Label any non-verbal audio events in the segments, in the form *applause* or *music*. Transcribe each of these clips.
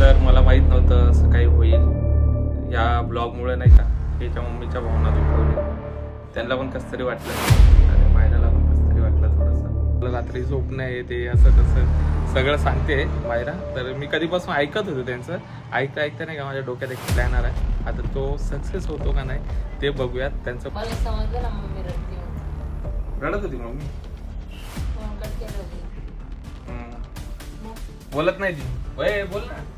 तर मला माहीत नव्हतं असं काही होईल. या ब्लॉगमुळे नाही का याच्या मम्मीच्या भावना दुखवल्या. त्यांना पण कसं तरी वाटलं. आणि मायराला पण कसं तरी वाटलं थोडंसं. मला रात्री झोप नाही येते असं तसं सगळं सांगते मायरा. तर मी कधीपासून ऐकत होतो त्यांचं. ऐकता ऐकता नाही का माझ्या डोक्यात एक प्लॅन आला. आता तो सक्सेस होतो का नाही ते बघूयात. त्यांचं मला समजलं ना मम्मी रडते होती मम्मी? बोलत नाही ती. वय बोल ना.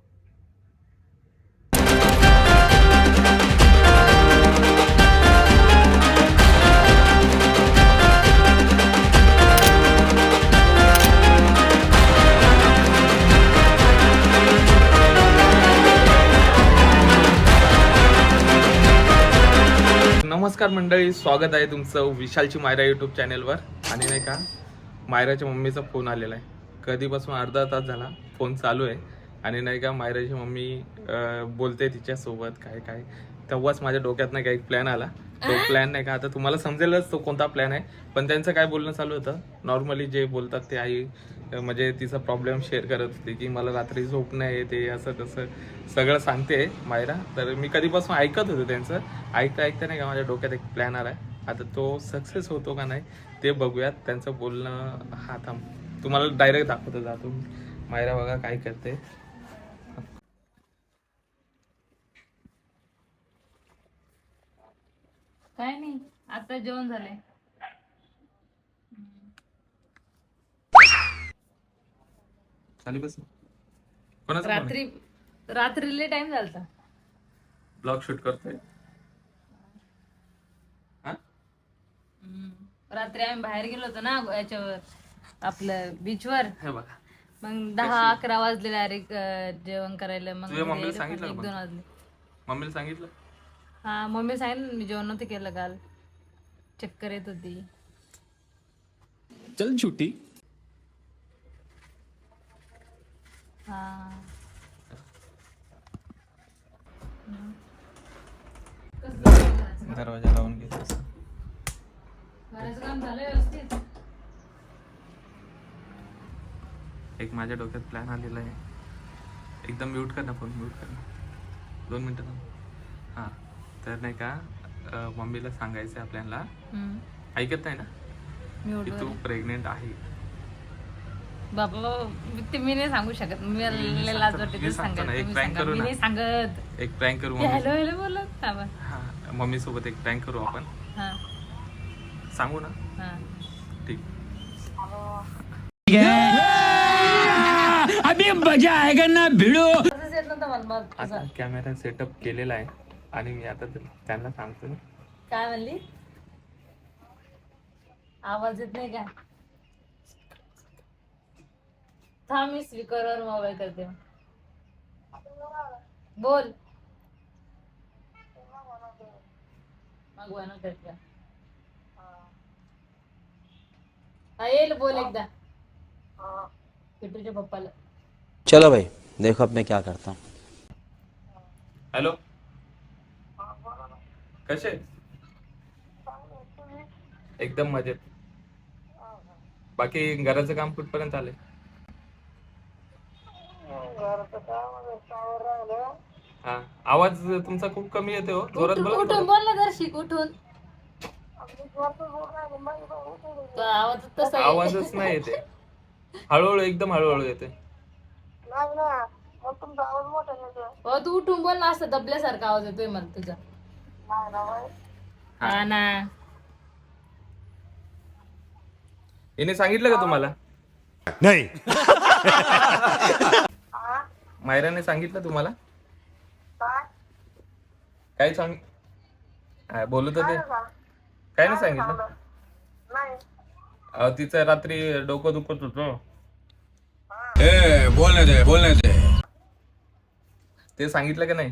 नमस्कार मंडळी स्वागत आहे तुमचं विशालची मायरा युट्यूब चॅनेलवर आणि नाही का मायराच्या मम्मीचा फोन आलेला आहे. कधीपासून अर्धा तास झाला फोन चालू आहे. आणि नाही का मायराची मम्मी बोलते तिच्यासोबत काय काय. तेव्हाच माझ्या डोक्यात नाही का एक प्लॅन आला. तो प्लॅन नाही का आता तुम्हाला समजेलच तो कोणता प्लॅन आहे. पण त्यांचं काय बोलणं चालू होतं? नॉर्मली जे बोलतात ते आई म्हणजे तिचा प्रॉब्लेम शेअर करत होती की मला रात्री झोप नाही येते असं तसं सगळं सांगते मायरा. तर मी कधीपासून ऐकत होतो त्यांचं. ऐकता ऐकता नाही का माझ्या डोक्यात एक प्लॅन आहे आता तो सक्सेस होतो का नाही ते बघूयात. त्यांचं बोलणं हा थांब. तुम्हाला डायरेक्ट दाखवतो जातो मायरा बघा काय करते. काय नाही आता जेवण झालंय. चाली बस कोणाचा रात्री रात्रीले टाइम झालता. ब्लॉग शूट करतोय. हा? रात्री आम्ही बाहेर गेलो होतो ना याच्यावर आपलं बीचवर हे बघा. मग दहा अकरा वाजले डायरेक्ट जेवण करायला. मग तुझ्या मम्मीला सांगितलं एक दोन वाजले. मम्मीला सांगितलं? हा मम्मी सांगितलं ना, मी जेवण नव्हतं केलं काल. चक्कर येत होती. चल छुट्टी हा दरवाजा लावून घेतो एक माझ्या डोक्यात प्लॅन आलेला आहे. एकदम म्यूट कर ना फोन म्यूट कर ना. दोन मिनटं थांब. हां तर नाही का मम्मीला सांगायचं आहे आपल्याला. ऐकत नाही ना? की. तू प्रेग्नेंट आहे. बाबा ते मी नाही सांगू शकत. मी लय लाज वाटते ते सांगतो. एक prank. करू मी ना. नाही सांगत. एक प्रँक करू ते मम्मी. हॅलो हॅलो बोलत. हां मम्मी सोबत एक प्रँक करू आपण. हा. सांगू ना? हा. ठीक. अभी मजा आएगा ना भिड़ो। तसंच येत नव्हतं मला मग तुझं. आता कॅमेरा सेटअप केलेला आहे. आणि मी आता त्यांना सांगतो ना. काय म्हणली? आवाज येत नाही का? थांब मी स्पीकरवर मोबाईल करते बोल। मागवा ना करते हा येईल बोल एकदा। पिटूच्या पप्पाला। चलो भाई देखो अब मैं क्या करता हूँ। हॅलो कसे? एकदम मजेत। बाकी घराचं काम कुठपर्यंत हा. आवाज तुमचा खूप कमी येतो हो. जोरात उठून बोला उठून थोडं. बोल ना दर्शिक उठून. तो आवाज तसा आहे. आवाजच नाही येते हळूहळू एकदम हळूहळू येते हो तू उठून बोल ना असं दबल्यासारखा आवाज येतोय मला तुझा. हा ना. हिने सांगितलं का तुम्हाला? नहीं. *laughs* मायराने सांगितलं तुम्हाला? काय? सांग बोलत होते काय नाही सांगितलं. अहो, तिचं रात्री डोकं दुखत होतं. ए, बोलने दे बोलने दे ते. सांगितलं का नाही?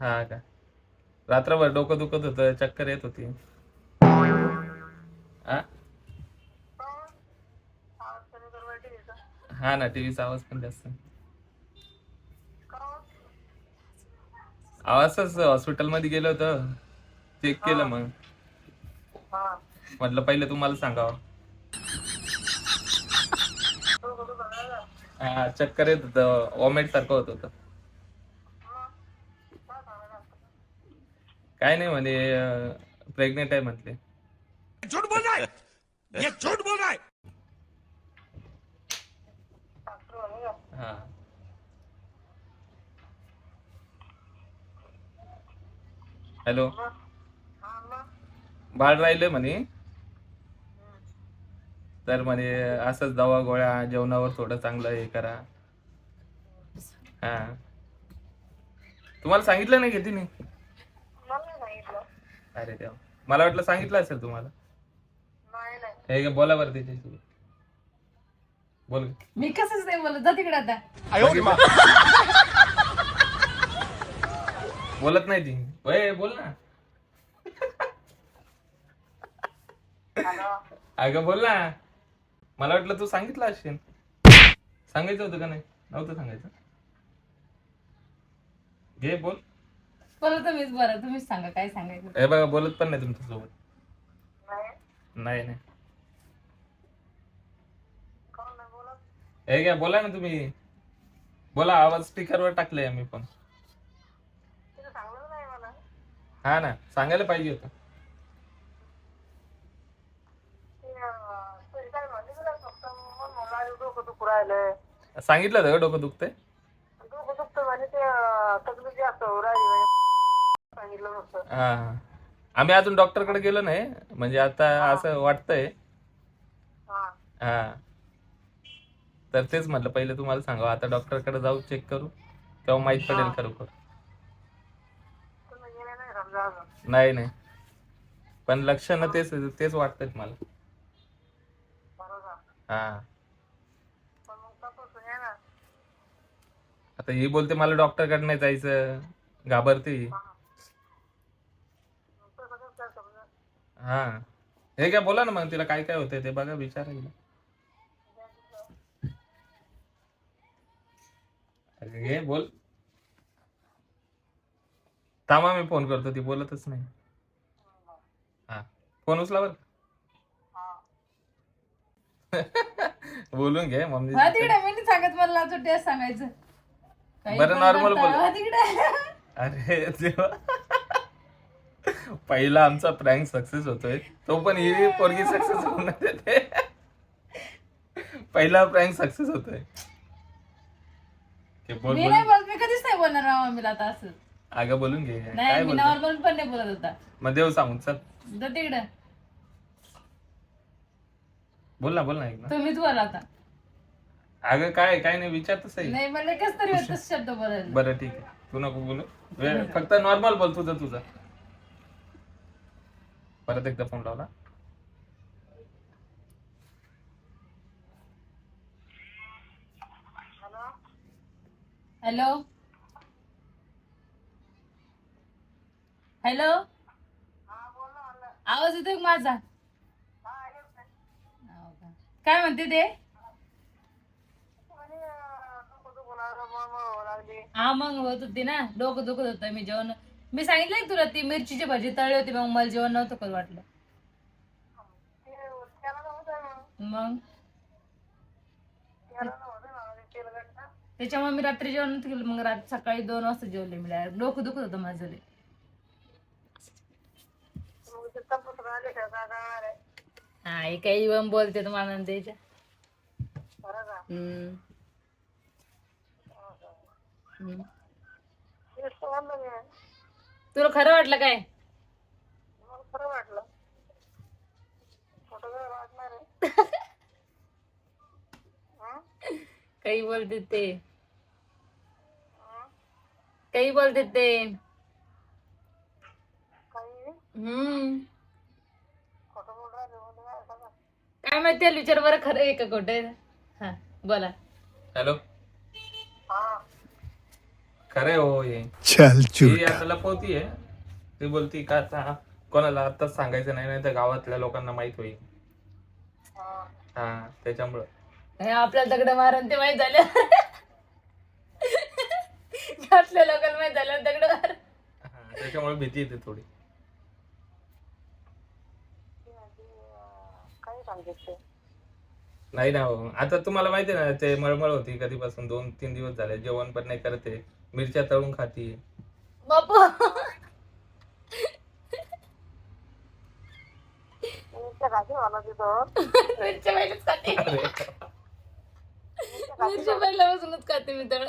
हा का? रात्रभर डोकं दुखत होतं चक्कर येत होती. हा? हा ना टीव्हीचा आवाज पण जास्त. असंच हॉस्पिटलमध्ये गेलो होतो. चेक केलं मग. म्हटलं पहिले तुम्हाला सांगावं. हा चक्कर येत होतं. वॉमेट सारखं होत होतं. काय नाही म्हणे प्रेग्नेंट आहे म्हटले. झूठ बोल रहा है ये झूठ बोल रहा है हा. हॅलो. बाळ राहिले म्हणे. तर म्हणे असंच दवा गोळ्या जेवणावर थोडं चांगलं हे करा. हा. तुम्हाला सांगितलं नाही घेते नाही अरे देवा. मला वाटलं सांगितलं असेल तुम्हाला. हे बोला बरं त्याच्याशी. बोल. मी कसंच नाही बोलत. जा तिकडे आता. बोलत नाही ती. वय बोल ना. अगं बोल ना. मला वाटलं तू सांगितलं असेल सांगायचं होतं का नाही? नव्हतं सांगायचं. घे बोल. बोला तुम्हीच बरं. तुम्हीच सांगा. काय सांगायचं? हे बघा बोलत पण नाही तुमच्यासोबत. नाही नाही. हे घ्या बोला ना तुम्ही. बोला आवाज स्पीकरवर टाकले आम्ही पण. हा ना सांगायला पाहिजे होतं. सांगितलं होतं का डोकं दुखतंय? हा. हा. आम्ही अजून डॉक्टरकडे गेलो नाही म्हणजे आता असं वाटतंय. हा. तर तेच म्हटलं पहिले तुम्हाला सांगा आता डॉक्टरकडे जाऊ चेक करू. तेव्हा माहीत पडेल खरोखर. नाही नाही पण लक्षणं तेच तेच वाटतात मला. हा. आता ही बोलते मला डॉक्टरकडे नाही जायचं. घाबरते ही. हा. हे. काय बोला ना मग तिला काय काय होतंय ते बघा विचारा अरे बोल. थांबा मी फोन करतो ती बोलतच नाही. हा फोन उचला बर *laughs* बोलून घे मम्मी. हा तिकडे मी नाही सांगत मला लाजून टेस्ट सांगायचं. काही बरं, पण normal करता. बोल. हा तिकडे. अरे देवा. पहिला आमचा प्रँक सक्सेस होतोय. तो पण ही पोरगी सक्सेस होणार देते पहिला प्रँक सक्सेस होतोय. ते बोल मी बोल. नाही बोलत मी कधीच नाही बोलणार मामा मम्मीला आता असं. अगं बोलून घे. नाही काय मी बोलतो? नॉर्मल पण नाही बोलत होता मग देव सांगून चल. जा तिकडे. बोल ना बोल ना एक ना तुम्हीच बोला आता. अगं काय काय नाही विचारतच आहे. नाही मला कस तरी होतं शब्द बोलायला. बरं ठीक आहे. तू नको बोलू. वे- फक्त नॉर्मल बोल तुझं तुझं. परत एकदा फोन लावला. हॅलो? हॅलो? आवाज येतोय माझा? हो? काय म्हणते ते? हा मग होत होती ना. डोकं दुखत होतं मी जेवण. मी सांगितलं तुला ती मिरचीची भाजी तळली होती मग मला जेवण नव्हतं करू वाटलं. मग? त्याच्यामुळे मी रात्री जेवण नव्हतं केलं मग रात सकाळी दोन वाजता जेवले मी डायरेक्ट डोकं दुखत होतं माझं लय. हा काही इवन बोलते तुम्हाला आणि त्याच्या हम्म. हम्म. तुला खरं वाटलं काय *laughs* काही बोलते ते काही बोलते ते हम्म. काय माहिती आहे, विचार बरं खरं आहे का खोटं? आहे? हा बोला. हॅलो? खरे हो हे. चल ती आता लपवतीये ती बोलती का आता कोणाला आताच सांगायचं नाही नाही तर गावातल्या लोकांना माहीत होईल. हा त्याच्यामुळं. हे आपल्याला दगड मारून ते माहीत झालं. *laughs* आपल्या लोकांना माहीत झालं दगड मार त्याच्यामुळे भीती येते थोडी. काय सांगितलं नाही ना हो. आता तुम्हाला माहिती आहे ना ते मळमळ होती कधीपासून दोन तीन दिवस झाले. जेवण पण नाही करते मिरच्या तळून खाती. बापू. मिरच्या खाते मला तिथं. मिरच्या पहिलेच खाते. मिरच्या पहिल्यापासूनच खाते मी तर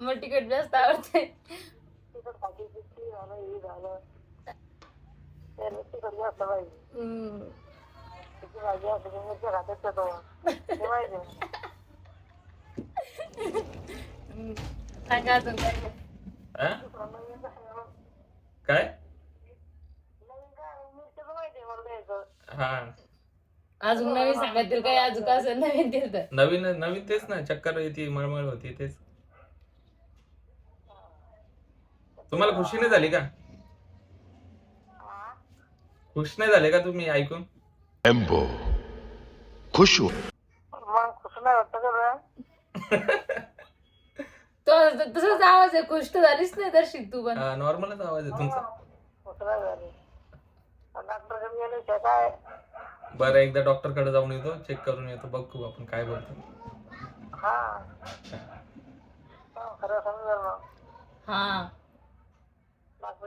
मग तिखट जास्त आवडते. झालं हे झालं. जास्त पाहिजे. तिची भाजी असते मिरच्या माहिती. सांगा अजून काय? हा? हा. अजून नवीन सांगायतील काय? अजून का असं नवीन दिलं नवीन नवीन तेच ना. चक्कर येते मळमळ होती तेच. तुम्हाला खुशी नाही झाली का? खुश नाही झाले का तुम्ही ऐकून? एम्बो खुश हुआ मग खुश नाही वाटतं का बरं? तो तसंच आवाज आहे खुश तर झालीच नाही दर्शिक तू पण. नॉर्मलच आवाज आहे तुमचा. खुश नाही झाली. डॉक्टरकडे गेले ते काय? बरं एकदा डॉक्टरकडे जाऊन येतो चेक करून येतो बघू आपण काय बोलतो हा. हा, खरं समजेल मग हा.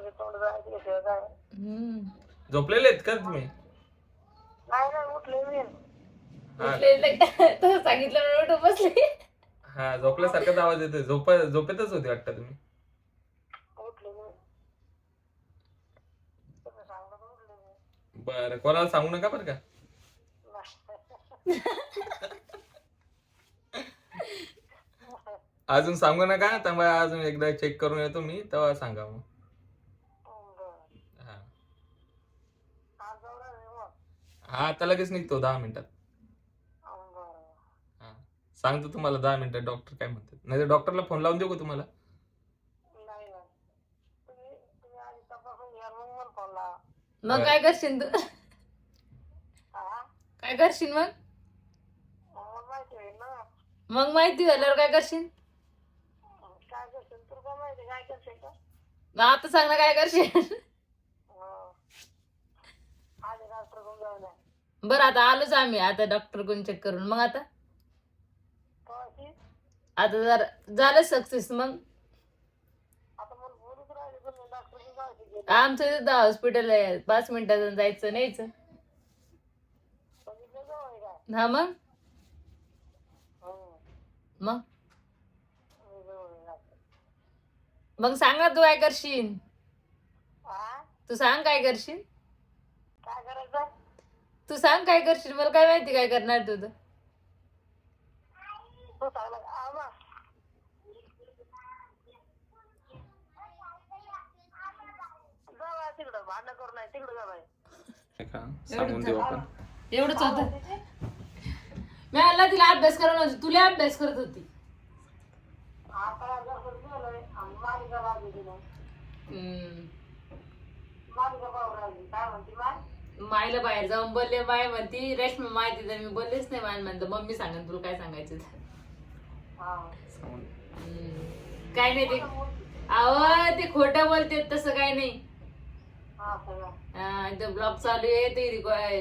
डॉक्टरचे तोंड जायचे ते काय हम्म. झोपलेले आहेत का तुम्ही? नाही नाही उठले मी. हा. उठलेलं काय? *laughs* तसं सांगितलं म्हणून उठून बसली. हा झोपल्यासारखाच आवाज येतोय. झोप झोपेतच होती वाटतं तुम्ही? उठले मी. तुम्ही सांगता तर उठले मी. बरं कोणाला सांगू नका बरं का? अजून सांगू नका त्यामुळे अजून एकदा चेक करून येतो मी तेव्हा सांगा मग बरं. हा आज जाऊ राहिले मग हा आता लगेच निघतो दहा मिनिटात. हा सांगतो तुम्हाला दहा मिनिटात डॉक्टर काय म्हणतात. नाही तर डॉक्टरला फोन लावून देऊ का तुम्हाला? नाही नाही. तुम्ही तुम्ही आधी तपासून घ्या मग मला फोन लावा. मग काय करशील तू? हा? काय करशील मग? मग माहिती होईल ना. मग माहिती झाल्यावर काय करशील? काय करशील? तुला काय माहिती काय करशील का मग आता सांग ना काय करशील. हो. बरं आता आलोच आम्ही. आता डॉक्टर कोण चेक करून. मग आता? आता जर झालं सक्सेस मग? आता मला बोलूच राहिले पण मी डॉक्टरची काळजी घेते आमचं इथं हॉस्पिटल आहे. पाच मिनिटात जायचं न्यायचं. बघितलं जवळ आहे काय हा मग? हम्म. मग? मी जवळ आहे डॉक्टर. मग सांग ना तू काय करशील. हा तू सांग काय करशील. काय करायचं? तू सांग काय करशील? मला काय माहिती काय करणार तू तर. तू सांगला आमा जा बाय तिकडं. भांडण करू नाही तिकडं जा बाय नाही का? सांगून देऊ आपण. एवढंच होतं. मी आला तिला अभ्यास करायला नव्हती. तुला अभ्यास करत होती. आता जर गेलोय आणि मालिका बाजू दिलं हम्म. मालिका पाहू राहिली. काय म्हणते माय मायला बाहेर जाऊन बोलले माय म्हणती रेशमी माहिती तर मी बोललेच नाही माय म्हणतं. मम्मी सांगेन तुला काय सांगायचं ते. सांगून हम्म. काय नाही ते. अहो ते खोटं बोलते तसं काय नाही. हा हा, इथं ब्लॉग चालू आहे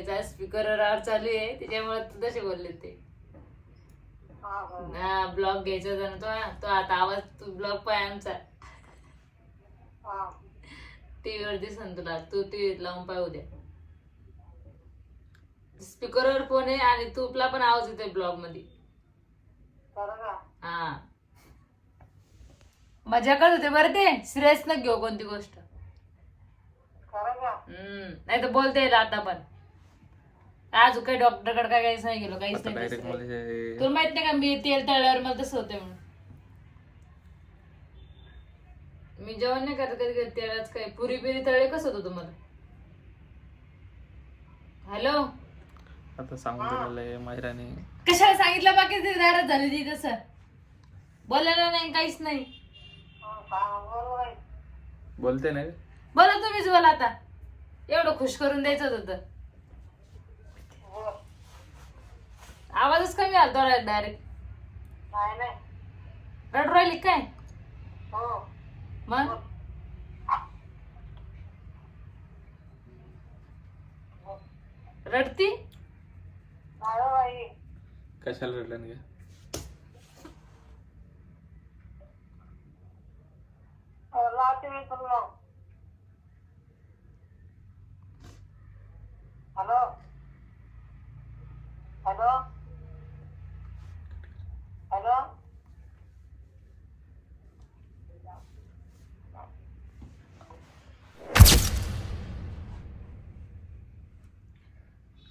ते स्पीकर चालू आहे त्याच्यामुळे तू तसे बोलले ते. ब्लॉग घ्यायचा होता ना तो तो आता आवाज तू ब्लॉग पाय आमचा. टीव्हीवर दिसन तुला तू टीव्हीत लावून पाय उद्या स्पीकरवर फोन आहे आणि तुला पण आवाज येतोय ब्लॉगमध्ये. हा. मजा करत होते बरं ते. सिरियस न घेऊ कोणती गोष्ट. हम्म. नाही तर बोलता येईल आता पण. अजून काही डॉक्टरकडे काय काहीच नाही गेलो काहीच नाही डायरेक्ट दिसलं. मला हे- तुला माहीत नाही का मी तेल तळल्यावर मला तसं होतंय म्हणून. मी जेवण नाही करत कधी कधी तेलाच काय पुरी बिरी तळले कसं होतं तुम्हाला? हॅलो? आता सांगून दिलेलं माहिराने. कशाला सांगितलं बाकी ते दारात झाली ती तस? बोलायला नाही काहीच नाही. बोलते ना. बोला तुम्हीच बोला आता. एवढं खुश करून द्यायचं होतं आवाजच कमी आला डायरेक्ट. नाही रडू राहिली काय? हो. मग? रडती? कशाला रडलं मी पूर्ण हॅलो? हॅलो? हॅलो?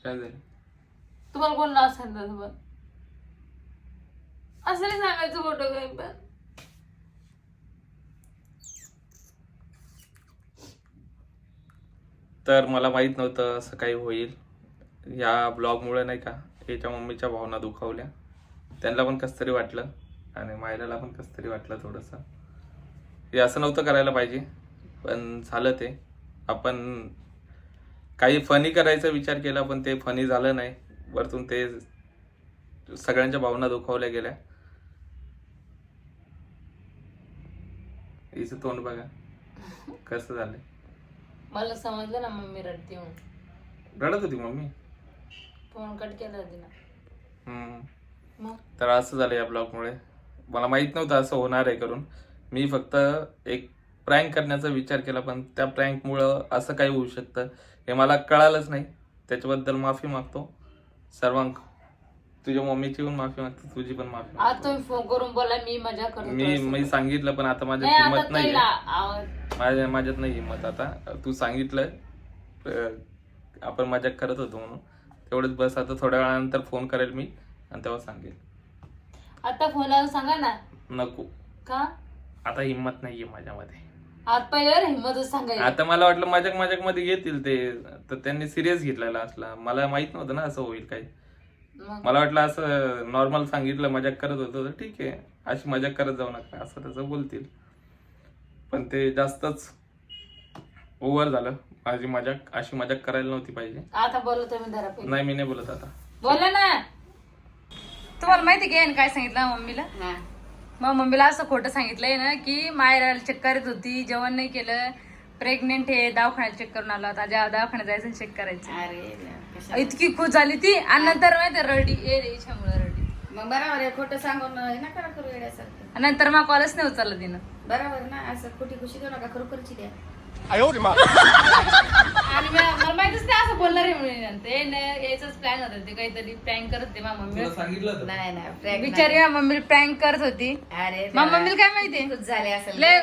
काय झालं? तुम्हाला कोण असेल सांगतात पण? असं नाही सांगायचं फोटो काही पण. तर मला माहीत नव्हतं असं काही होईल. या ब्लॉगमुळे नाही का याच्या मम्मीच्या भावना दुखावल्या. त्यांना पण कसं तरी वाटलं आणि मायराला पण कसं तरी वाटलं थोडंसं. हे असं नव्हतं करायला पाहिजे पण झालं ते. आपण काही फनी करायचा विचार केला पण ते फनी झालं नाही. वरतून ते सगळ्यांच्या भावना दुखावल्या गेल्या. हिचं तोंड बघा कसं झालंय. मला समजलं ना मम्मी रडते म्हणून. रडत होती मम्मी? फोन कट केला तिला हम्म. मग? तर असं झालं या ब्लॉगमुळे. मला माहीत नव्हतं असं होणार आहे करून. मी फक्त एक प्रँक करण्याचा विचार केला पण त्या प्रँकमुळं असं काही होऊ शकतं हे मला कळालंच नाही. त्याच्याबद्दल माफी मागतो. सर्वांक. तुझ्या मम्मीची पण माफी मागतो तुझी पण माफी आज मागतो तुम्ही फोन करून बोला मी मजा करतो मी मी सांगितलं पण आता माझ्यात नाही हिंमत आता नाही आवाज. माझ्या माझ्यात नाही हिंमत आता. तू सांगितलं अं, आपण मजाक करत होतो म्हणून. तेवढंच बस आता थोड्या वेळानंतर फोन करेल मी आणि तेव्हा सांगेल. आता फोन लावून सांगा ना. नको. का? आता हिंमत नाहीये माझ्यामध्ये. आज पहिल्यावर हिंमतच सांगायची. आता मला वाटलं मजाक मजाकमध्ये घेतील ते. तर त्यांनी सिरियस घेतलेला असला मला माहीत नव्हतं ना असं होईल काही. मग? मला वाटलं असं नॉर्मल सांगितलं मजाक करत होतो तर ठीक आहे. अशी मजाक करत जाऊ नका असं तसं बोलतील. पण ते जास्तच ओव्हर झालं. माझी मजाक अशी मजाक करायला नव्हती पाहिजे. आता बोललो तुम्ही धरा पहिले. नाही मी नाही बोलत आता. बोला ना. तुम्हाला माहिती याने काय सांगितलं मम्मीला? मग मम्मीला असं खोटं सांगितलंय ना की मायरा चेक करत होती जेवण नाही केलं. प्रेग्नेंट आहे दवाखान्यात चेक करून आला होता. ज्या दवाखान्यात जायचं चेक करायचं. इतकी खुश झाली ती. आणि नंतर माहिती रडी. ए रे रडी. मग बरोबर आहे खोटं सांगून हे नका करू येण्यासारखं आणि नंतर मग कॉलच नाही उचललं तिनं. बरोबर ना असं खोटी खुशी देऊ नका खरोखरची द्या. आणि मी- मला माहितीच नाही असं बोलणार आहे म्हणून ते न- यायचंच प्लॅन होता. ते काहीतरी प्रँक करत होते माझ्या मम्मी. सांगितलं नाही नाही prank बिचारी मम्मीला प्रँक करत होती. अरे मग देवा. मम्मीला काय माहिती? खुश झाले असेल लय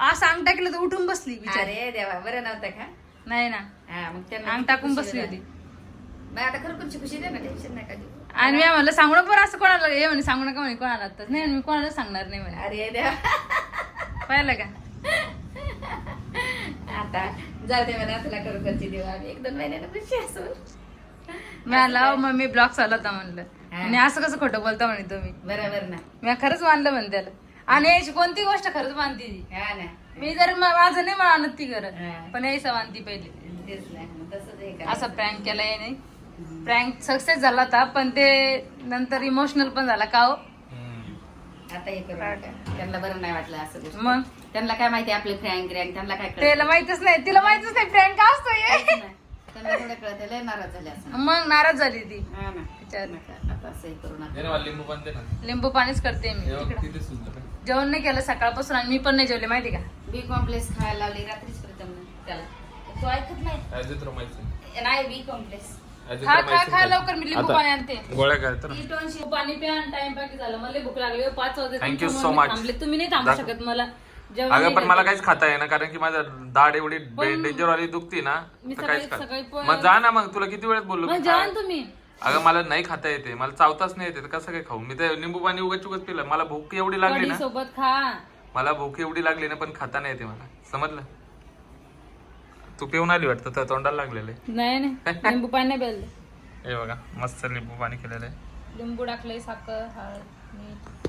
असं अंग टाकलं तर उठून बसली बिचारी अरे देवा बरं नव्हतं का? नाही ना. हा मग त्यांना अंग टाकून खुशी बसली. होती. मग आता खरोखरची खुशी दे ना टेन्शन नका घेऊ आणि मी म्हणलं सांगू नका बरं असं कोणाला. हे म्हणे सांगू नका म्हणे कोणाला तर नाही मी कोणाला सांगणार नाही म्हणे. अरे देवा. पाहिलं का? *laughs* आता जाऊ दे म्हणा तुला खरोखरची देऊ आम्ही. एक दोन महिन्यानं खुशी असू मी आला मम्मी ब्लॉग चालू होता म्हणलं. आणि असं कसं खोटं बोलता म्हणे तुम्ही? बरोबर ना. मी खरंच मानलं म्हणे त्याला. आणि याची कोणती गोष्ट खरंच मानती ती? मी जर म- माझं नाही मानत ती करत. पण यायचं मानती पहिले. नाही मग. असा प्रँक केला याने. प्रँक सक्सेस झाला होता पण ते नंतर इमोशनल पण झाला का हो? आता हे करू नका. त्यांना बरं नाही वाटलं असं. मग त्यांना काय माहिती आपले फ्रँक ग्रँक त्यांना काय कळत त्याला माहितच नाही तिला माहितच नाही प्रँक का असतो हे. नाही. त्यांना थोडं कळत लय नाराज झाले असं मग नाराज झाली ती हा ना विचार. नका. आता असं हे करू नका ना लिंबू पण दे ना लिंबू पाणीच करते मी हे. जेवण नाही केलं सकाळपासून आणि मी पण नाही जेवले माहिती का बी कॉम्प्लेक्स खायला लावली रात्रीच प्रथम त्याला तो ऐकत नाही. नाही बी कॉम्प्लेक्स खा खा Azithromycin खा खाली. लवकर मी लिंबू आता पाणी आणते. गोळ्या काय तर. ती दोनशे पाणी प्या आणि टाइम पाकी झालं. मला लई भूक लागली. पाच वाजता Thank you so तुमच्यामुळे मी much. थांबले. तुम्ही नाही थांबू दाखव. शकत मला. जेवण अगं नाही पण मला. काहीच खाता येईना कारण की माझं दाढ एवढी डेंजर वाली दुखती ना मी तर सकाळी- काहीच खात सकाळी पण- मग जा ना मग तुला किती वेळेस बोललो मग की जेवण खा. तुम्ही. अगं मला नाही खाता येते. मला चावताच नाही येते. तर कसं काय खाऊ? मी तर निंबू पाणी उगाच उगाच पिलं. मला भूक एवढी लागली कढी ना सोबत खा. मला भूक एवढी लागली ना पण खाता नाही येते मला. समजलं? तू पिऊन आली वाटतं? तर तोंडाला लागलेलं. आहे नाही नाही. *laughs* लिंबू पाणी नाही प्यायलं. हे बघा मस्त लिंबू पाणी केलेलं. आहे लिंबू टाकलंय साखर हळद मीठ.